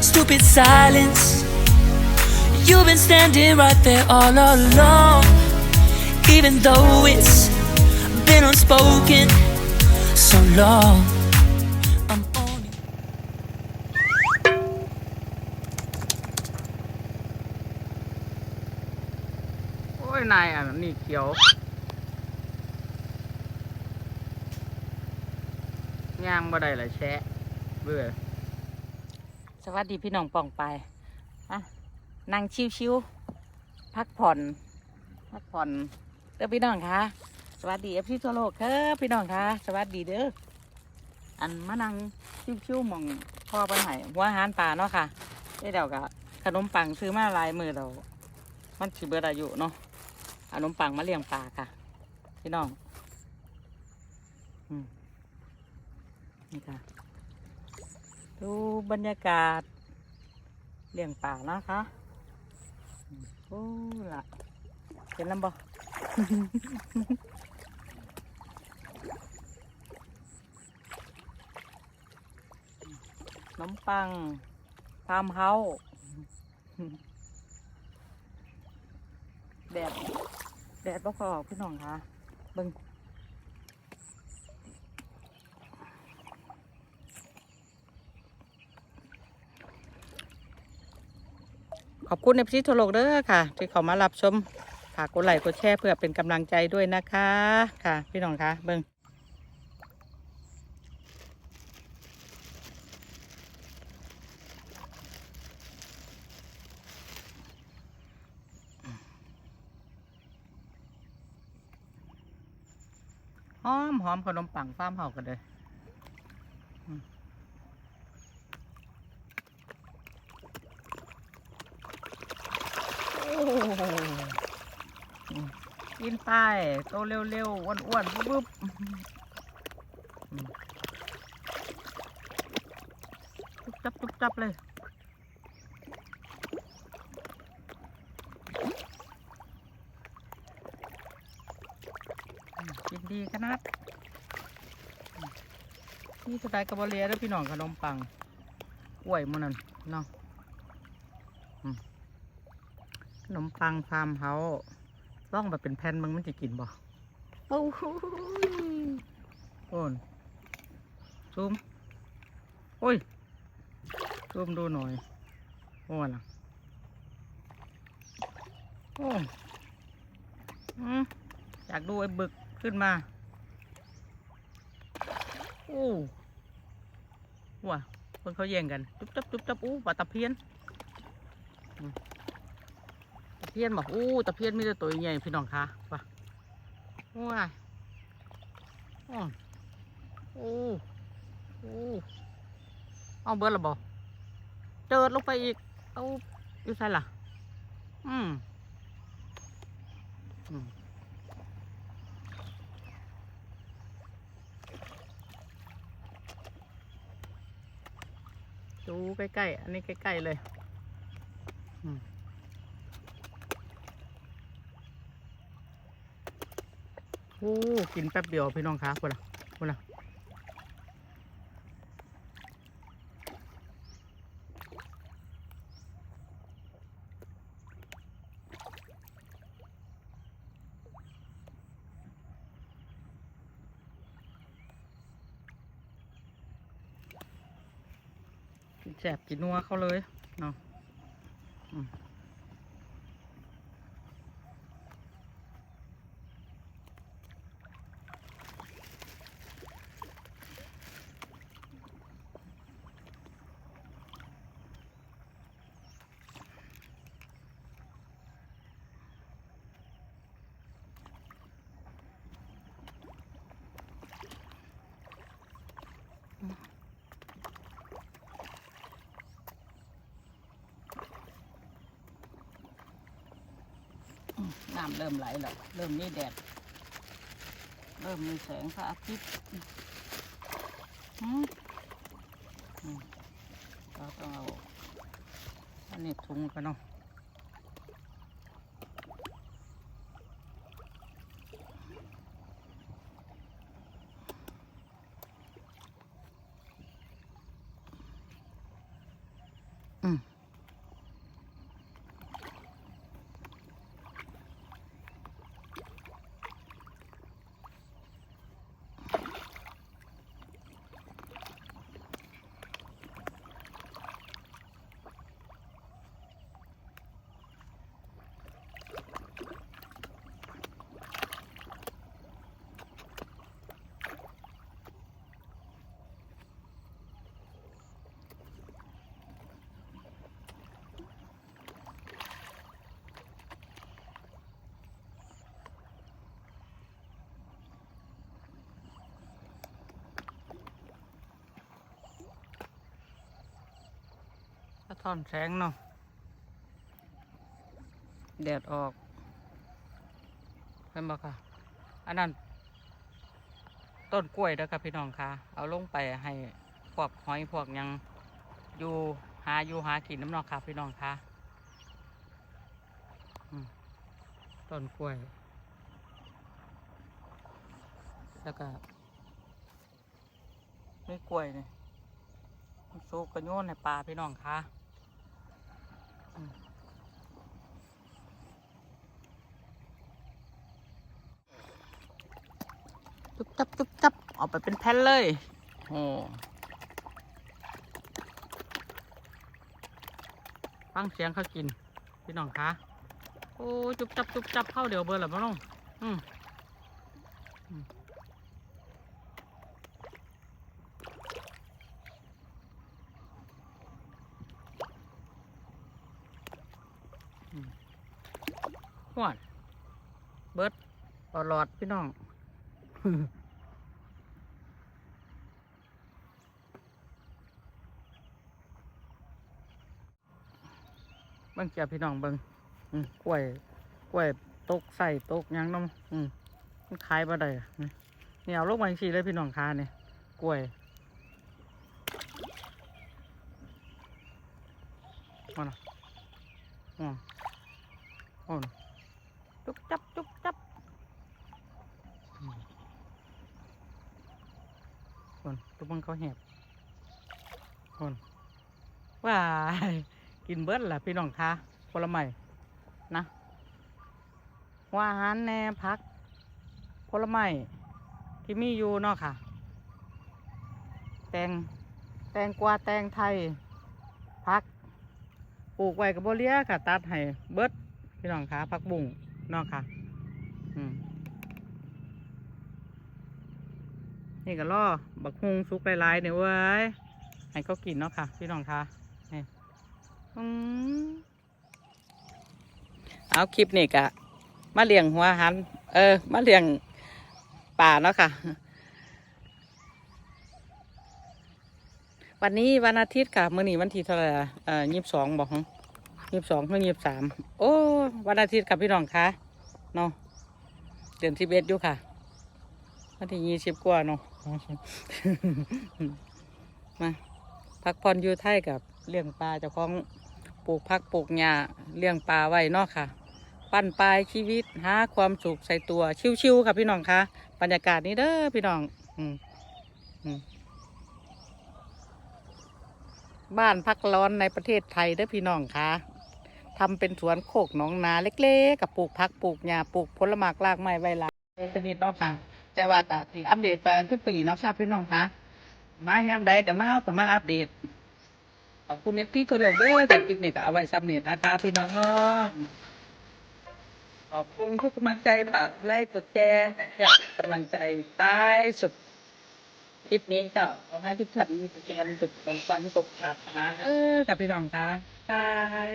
stupid silence. You've been standing right there all along, even though it's been unspoken so long. Nì Ngang qua đây là xe Vừa สวัสดีพี่น้องป่องไปอะนั่งชิวๆพักผ่อน พักผ่อนเด้อพี่น้องคะสวัสดีเอฟซีทั่วโลกครับพี่น้องคะสวัสดีเด้ออันมานั่งชิวๆมองพ่อไปใหาหัวอาหารป่าเนาะค่ะได้เดี๋ยวกะขนมปังซื้อมาลายมือเรา มันสิเบิดอายุเนาะขนมปังมาเลี้ยงปลาค่ะ พี่น้อง อืมนี่ค่ะ ดูบรรยากาศเลี้ยงปลานะคะโอ้ละเห็นแล้วบ่ขนมปังฟาร์มเฮาแดด แดดบ่พอออกพี่น้องคะเบิ่ง ขอบคุณในพิธีทโลกเด้อค่ะ ที่เขามารับชมฝากกดไลค์กดแชร์เพื่อเป็นกำลังใจด้วยนะคะค่ะ พี่น้องคะเบิ่งหอมหอมขนมปังฟ้ามเฮากันเลยอืมโอ้อืม กินไปโตเร็วๆอ้วนๆปุ๊บๆอืมจุ๊บจับจุบจับเลยกินดีขนาดนี่สไตล์กระบอเลียแล้วพี่น้องขนมปังกล้วยมันนั่นเนาะ นมปังฟาร์มเฮาส์ร่องแบบเป็นแผ่นมึงมันจะกินบ่โอ้โหโอนซูมโอ้ยซูมดูหน่อยโอ้น่ะโอ้อืมอยากดูไอ้บึกขึ้นมา โอ้ว้าเพิ่งเขาแย่งกัน จุ๊บจับจุ๊บจับอู้ปลาตะเพียนอืมตะ เพียนบอกอู้ตะเพียนมีแต่ตัวใหญ่พี่น้องคะว้าว้ายอ้อโอ้โอ้เอาเบิร์ดละบอกเจิดลงไปอีก เอาอยู่ใส่ล่ะ อืมอืมดูใกล้ๆ อันนี้ใกล้ๆเลย อืม โอ้กินแป๊บเดียวพี่น้องคะคนละคนละแสบกินนัวเขาเลยเนาะ น้ำเริ่มไหลแล้ว เริ่มมีแดด เริ่มมีแสงพระอาทิตย์เราต้องเอาอันนี้ถุงกันเนาะ ท่อนแสงเนาะแดดออกเห็นบ่ค่ะ อันนั้น ต้นกล้วยเด้อค่ะพี่น้องค่ะ เอาลงไปให้พวกหอยพวกยังอยู่หาอยู่หากินน้ำนอกค่ะพี่น้องค่ะต้นกล้วย แล้วก็นี่กล้วยนี่มันสุกกระโยนในปลาพี่น้องค่ะ ตุ๊บตับตุ๊บตับเอาไปเป็นแผ่นเลย โอ้ฟังเสียงเขากิน พี่น้องคะโอ้จุบจับจุบจับเข้าเดี๋ยวเบอร์หรือเปล่าน้องอืมหวานเบิร์ดหลอดพี่น้อง เบิ่งเจ้าพี่น้องเบิงอืกล้วยกล้วยตกใส่ตกยังน้ำอืมมันขายบ่ได้อะนี่นี่เอาลงมาอีกทีเลยพี่น้องคาเนี่ยกล้วยมาน่ะอ๋ออ๋อจุ๊บจับจุ๊บจับอืมคนทุกคนเขาแหบคนว้าย กินเบิดแหละพี่น้องคะผลไม้นะว่าอาหารแน่พักผลไม้ที่มีอยู่เนาะค่ะ แตงแตงกวาแตงไทยพักปลูกไว้กับโบเลียค่ะ ตัดให้เบิดพี่น้องคะพักบุ้งเนาะค่ะนี่ก็ล่อบักฮุงสุกหลายๆเนี่ยเว้ยให้เขากินเนาะค่ะ พี่น้องคะนี่อืม เอาคลิปนี่กะมาเลี้ยงหัวหัน เออ มาเลี้ยงป่าเนาะค่ะ วันนี้วันอาทิตย์ค่ะมื่อนี้วันที่เท่าไหร่ล่ะเอ่อยี่สิบสองบอกยี่สิบสองเพื่อยี่สิบสามโอ้วันอาทิตย์กับพี่น้องคะเนาะเดือนสิบเอ็ดอยู่ค่ะวันที่ยี่สิบกว่าเนาะมาพักผ่อนอยู่ไทยกับเลี้ยงปลาเจ้าของ ปลูกพักปลูกหญ้าเลี้ยงปลาไว้เนาะค่ะ ปั้นปลายชีวิตหาความสุขใส่ตัวชิวๆค่ะพี่น้องคะบรรยากาศนี้เด้อพี่น้อง อืมอืมบ้านพักร้อนในประเทศไทยเด้อพี่น้องคะทำเป็นสวนโคกหนองนาเล็กๆ กับปลูกพักปลูกหญ้าปลูกผลไม้รากไม้ไว้ลายสนิทเนาะค่ะแต่ว่าตาสิอัปเดตไปทุกปีเนาะค่ะพี่น้องคะมาแฮมใดแต่มาเอาแต่มาอัปเดต ขอบคุณเอฟที่ตัวเดียวเด้อแต่คลิปนี้ก็เอาไว้ซ้ำเนี่ยนะคะพี่น้องขอบคุณทุกกำลังใจฝากไลค์กดแชร์อยากกำลังใจใต้สุดคลิปนี้ก็ขอให้ทุกท่านมีแกนสุดของฟันตกขาดนะเออกับพี่น้องคะบาย